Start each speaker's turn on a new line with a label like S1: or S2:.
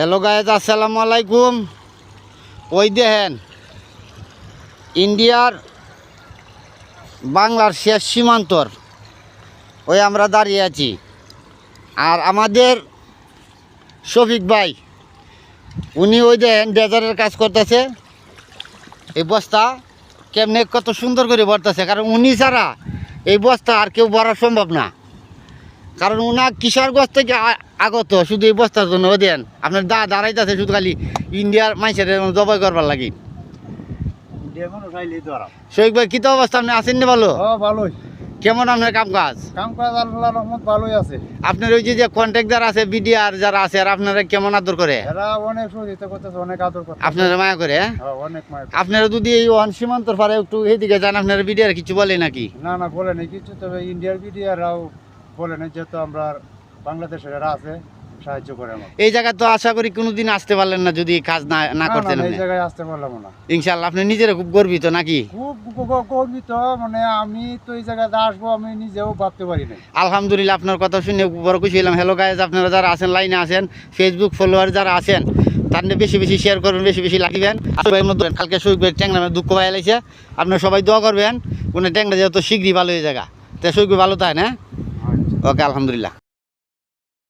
S1: Hello guys আসসালামু আলাইকুম ওই দেখেন, ইন্ডিয়ার বাংলার শেষ সীমান্তর ওই আমরা দাঁড়িয়ে আছি। আর আমাদের শফিক ভাই, উনি ওই দেখেন ডেজারের কাজ করতেছে। এই বস্তা কেমনে কত সুন্দর করে ভরতেছে, কারণ উনি ছাড়া এই বস্তা আর কেউ ভরা সম্ভব না। কারণ উনার কিশোরগঞ্জ থেকে আগত শুধু এই বস্তার জন্য ও দেন। আপনার দা দাঁড়াইতেছে শুধু খালি ইন্ডিয়ার মাইসের জবাই করবার লাগি।
S2: তো
S1: ভাই কী তো অবস্থা? আপনি আছেন নি ভালো?
S2: ভালোই।
S1: কেমন আপনার কাম কাজ
S2: কাম কাজ আল্লাহ রহমত ভালোই আছে।
S1: আপনার ওই যে যে কন্ট্রাক্টার আছে বিডিআর যারা আছে আর আপনারা কেমন আদর করে?
S2: এরা অনেক সহযোগিতা করতেছে অনেক আদর করতেছে।
S1: আপনারা মায়া করে হ্যাঁ?
S2: হ্যাঁ, অনেক
S1: আপনারা যদি এই ওয়ান সীমান্তর পারে একটু এইদিকে যান আপনারা বিডিআর কিছু বলে নাকি?
S2: না না বলে নাই কিছু তবে ইন্ডিয়ার বিডিআররাও বলে নাই যেহেতু আমরা বাংলাদেশের এরা আছে সাহায্য করে আমার
S1: এই জায়গা তো আশা করি কোনোদিন আসতে পারলেন না যদি কাজ না না করতেন
S2: এই জায়গায় আসতে পারলাম না।
S1: ইনশাল্লাহ আপনি নিজেরা খুব গর্বিত নাকি?
S2: খুব গর্বিত মানে আমি তো এই জায়গায় আসব আমি নিজেও ভাবতে পারি নাই।
S1: আলহামদুলিল্লাহ আপনার কথা শুনে বড় খুশি হলাম। হ্যালো গাইজ আপনারা যারা আছেন লাইনে আছেন ফেসবুক ফলোয়ার যারা আছেন তার বেশি বেশি শেয়ার করবেন বেশি বেশি লাগিবেন মনে করেন, কালকে ভাই ট্যাংরা দুঃখ পাই লাইছে আপনারা সবাই দোয়া করবেন কোনো ট্যাংরা যেহেতু শীঘ্রই ভালো হয়ে জায়গা তো শহীদ ভাই ভালো তাই না ওকে আলহামদুলিল্লাহ।